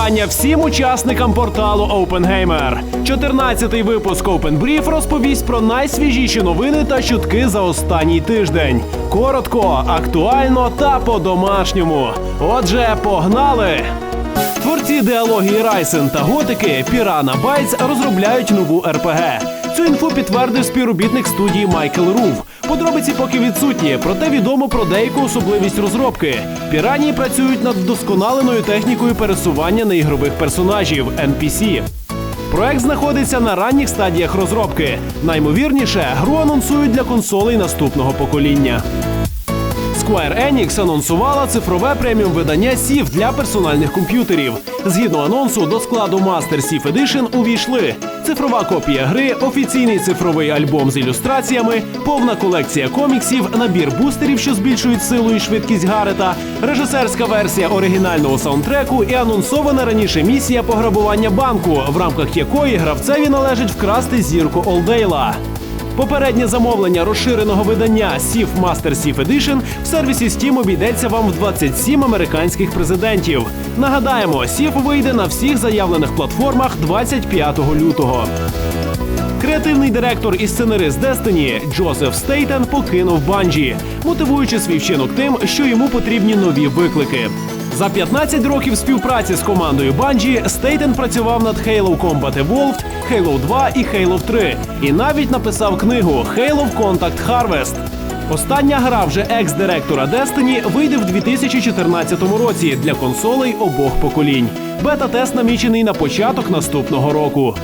Вітання всім учасникам порталу OpenGamer. 14-й випуск Brief розповість про найсвіжіші новини та чутки за останній тиждень. Коротко, актуально та по-домашньому. Отже, погнали! Творці ідеології Райсен та Готики Пірана Байтс розробляють нову РПГ. Цю інфу підтвердив співробітник студії Майкл Рув. Подробиці поки відсутні, проте відомо про деяку особливість розробки. Піранії працюють над вдосконаленою технікою пересування неігрових персонажів NPC. Проект знаходиться на ранніх стадіях розробки. Наймовірніше, гру анонсують для консолей наступного покоління. Square Enix анонсувала цифрове преміум видання SIF для персональних комп'ютерів. Згідно анонсу, до складу Master Chief Edition увійшли цифрова копія гри, офіційний цифровий альбом з ілюстраціями, повна колекція коміксів, набір бустерів, що збільшують силу і швидкість Гарета, режисерська версія оригінального саундтреку і анонсована раніше місія пограбування банку, в рамках якої гравцеві належить вкрасти зірку Олдейла. Попереднє замовлення розширеного видання SIF Master Chief Edition в сервісі Steam обійдеться вам в 27 американських президентів. Нагадаємо, SIF вийде на всіх заявлених платформах 25 лютого. Креативний директор і сценарист Destiny Джозеф Стейтен покинув Банжі, мотивуючи свій вчинок тим, що йому потрібні нові виклики. За 15 років співпраці з командою Bungie Стейтен працював над Halo Combat Evolved, Halo 2 і Halo 3, і навіть написав книгу Halo Contact Harvest. Остання гра вже екс-директора Destiny вийде в 2014 році для консолей обох поколінь. Бета-тест намічений на початок наступного року.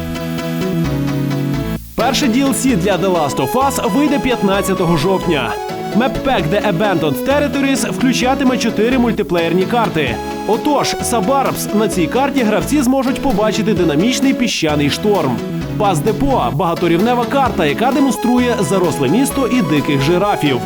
Перше DLC для The Last of Us вийде 15 жовтня. Pack The Abandoned Territories включатиме чотири мультиплеєрні карти. Отож, Сабарбс на цій карті гравці зможуть побачити динамічний піщаний шторм. Баз Депо багаторівнева карта, яка демонструє заросле місто і диких жирафів.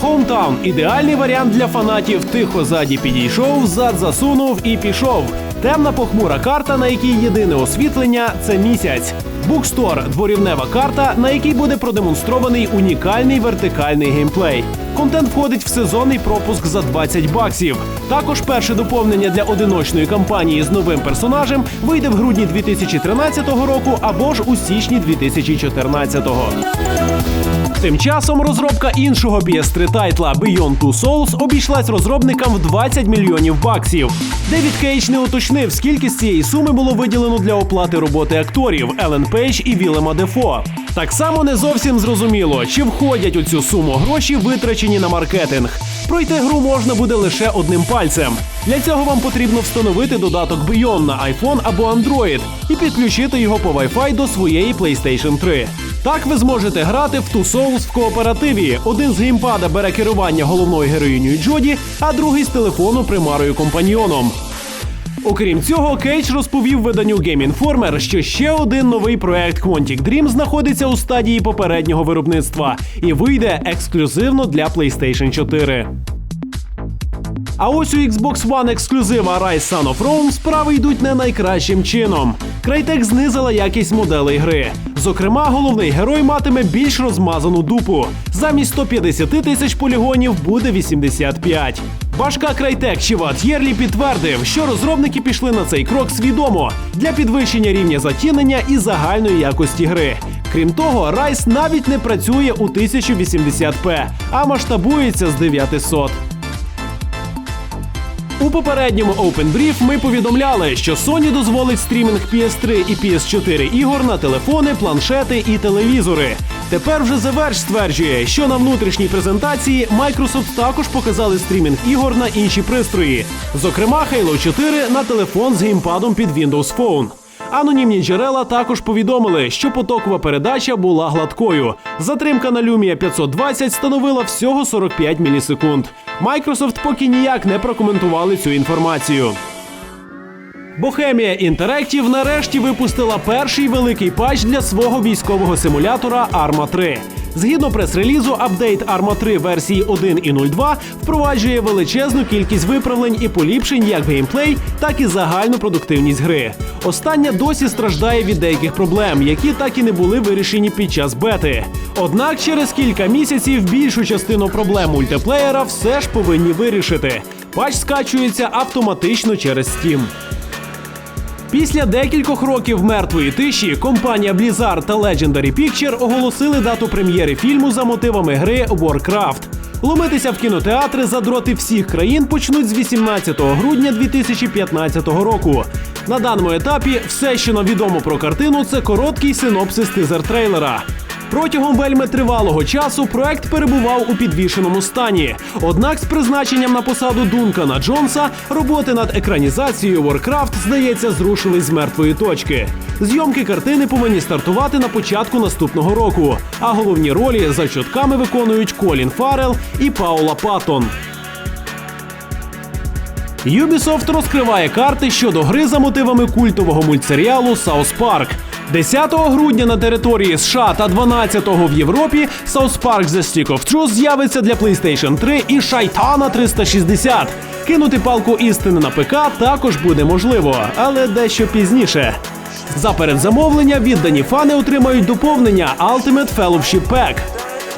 Хоумтаун ідеальний варіант для фанатів. Тихо ззаді підійшов, зад засунув і пішов. Темна похмура карта, на якій єдине освітлення це місяць. Букстор дворівнева карта, на якій буде продемонстрований унікальний вертикальний геймплей. Контент входить в сезонний пропуск за 20 баксів. Також перше доповнення для одиночної кампанії з новим персонажем вийде в грудні 2013 року або ж у січні 2014. Тим часом розробка іншого PS3 тайтла Beyond Two Souls обійшлась розробникам в 20 мільйонів баксів. Девід Кейдж не уточнив, скільки з цієї суми було виділено для оплати роботи акторів Елен Пейдж і Вілема Дефо. Так само не зовсім зрозуміло, чи входять у цю суму гроші, витрачені на маркетинг. Пройти гру можна буде лише одним пальцем. Для цього вам потрібно встановити додаток Beyond на iPhone або Android і підключити його по Wi-Fi до своєї PlayStation 3. Так ви зможете грати в Two Souls в кооперативі. Один з геймпада бере керування головною героїнею Джоді, а другий з телефону примарою компаньйоном. Окрім цього, Кейдж розповів виданню Game Informer, що ще один новий проект Quantic Dream знаходиться у стадії попереднього виробництва і вийде ексклюзивно для PlayStation 4. А ось у Xbox One ексклюзива Rise Son of Rome справи йдуть не найкращим чином. Crytek знизила якість моделей гри. Зокрема, головний герой матиме більш розмазану дупу. Замість 150 тисяч полігонів буде 85. Башка Crytek Чіват Єрлі підтвердив, що розробники пішли на цей крок свідомо для підвищення рівня затінення і загальної якості гри. Крім того, Rise навіть не працює у 1080p, а масштабується з 900. У попередньому Open Brief ми повідомляли, що Sony дозволить стрімінг PS3 і PS4 ігор на телефони, планшети і телевізори. Тепер вже The стверджує, що на внутрішній презентації Microsoft також показали стрімінг ігор на інші пристрої, зокрема Halo 4 на телефон з геймпадом під Windows Phone. Анонімні джерела також повідомили, що потокова передача була гладкою. Затримка на Lumia 520 становила всього 45 мілісекунд. Microsoft поки ніяк не прокоментували цю інформацію. Bohemia Interactive нарешті випустила перший великий патч для свого військового симулятора Arma 3. Згідно прес-релізу, апдейт Arma 3 версії 1.02 впроваджує величезну кількість виправлень і поліпшень як геймплей, так і загальну продуктивність гри. Остання досі страждає від деяких проблем, які так і не були вирішені під час бети. Однак через кілька місяців більшу частину проблем мультиплеєра все ж повинні вирішити. Патч скачується автоматично через Steam. Після декількох років мертвої тиші компанія Blizzard та Legendary Picture оголосили дату прем'єри фільму за мотивами гри Warcraft. Ломитися в кінотеатри задроти всіх країн почнуть з 18 грудня 2015 року. На даному етапі все, що нам відомо про картину, це короткий синопсис тизер трейлера. Протягом вельми тривалого часу проект перебував у підвішеному стані. Однак з призначенням на посаду Дункана Джонса роботи над екранізацією Warcraft, здається, зрушились з мертвої точки. Зйомки картини повинні стартувати на початку наступного року. А головні ролі за чутками виконують Колін Фаррелл і Паула Паттон. Ubisoft розкриває карти щодо гри за мотивами культового мультсеріалу South Park. 10 грудня на території США та 12-го в Європі South Park The Stick of Truth з'явиться для PlayStation 3 і Шайтана 360. Кинути палку істини на ПК також буде можливо, але дещо пізніше. За передзамовлення віддані фани отримають доповнення Ultimate Fellowship Pack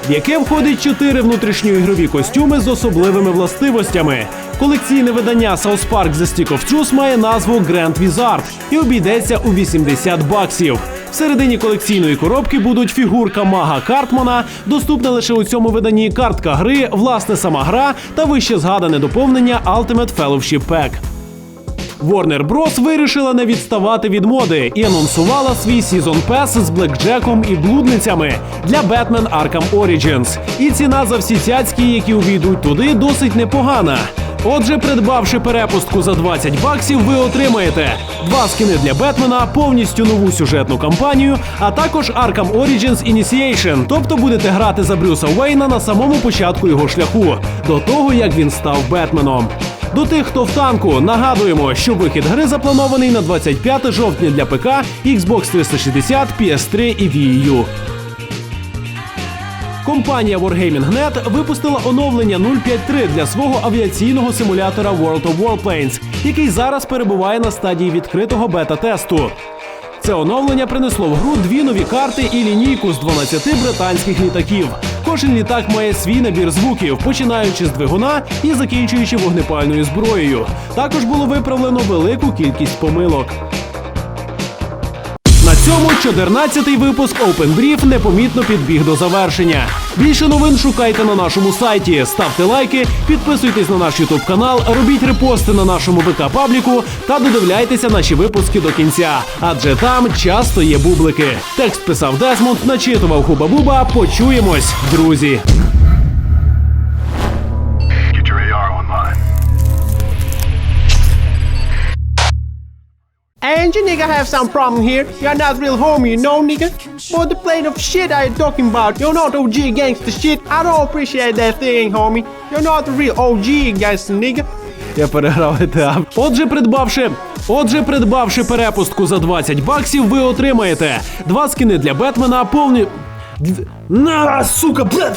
в яке входить чотири внутрішньоігрові костюми з особливими властивостями. Колекційне видання South Park The Stick of Truth має назву Grand Wizard і обійдеться у 80 баксів. Всередині колекційної коробки будуть фігурка мага Картмана, доступна лише у цьому виданні картка гри, власне сама гра та вище згадане доповнення Ultimate Fellowship Pack. Warner Bros. вирішила не відставати від моди і анонсувала свій сезон пес з блекджеком і блудницями для Batman Arkham Origins. І ціна за всі цяцькі, які увійдуть туди, досить непогана. Отже, придбавши перепустку за 20 баксів, ви отримаєте два скини для Бетмена, повністю нову сюжетну кампанію, а також Arkham Origins Initiation, тобто будете грати за Брюса Уейна на самому початку його шляху, до того як він став Бетменом. До тих, хто в танку, нагадуємо, що вихід гри запланований на 25 жовтня для ПК, Xbox 360, PS3 і Wii U. Компанія Wargaming.net випустила оновлення 053 для свого авіаційного симулятора World of Warplanes, який зараз перебуває на стадії відкритого бета-тесту. Це оновлення принесло в гру дві нові карти і лінійку з 12 британських літаків. Кожен літак має свій набір звуків, починаючи з двигуна і закінчуючи вогнепальною зброєю. Також було виправлено велику кількість помилок. Цьому 14-й випуск Open Brief непомітно підбіг до завершення. Більше новин шукайте на нашому сайті, ставте лайки, підписуйтесь на наш Ютуб канал, робіть репости на нашому ВК пабліку та додивляйтеся наші випуски до кінця, адже там часто є бублики. Текст писав Десмонд, начитував Хуба Буба. Почуємось, друзі. And you nigga have some problem here. You're not real homie, you know, nigga? For the plane of shit you talking about? You're not OG gangster shit. I don't appreciate that thing, homie. You're not real OG gangster nigga. Я переграв GTA. Отже, придбавши. Отже, придбавши перепустку за 20 баксів, ви отримаєте два скини для Бетмена, повні. На, сука, бля.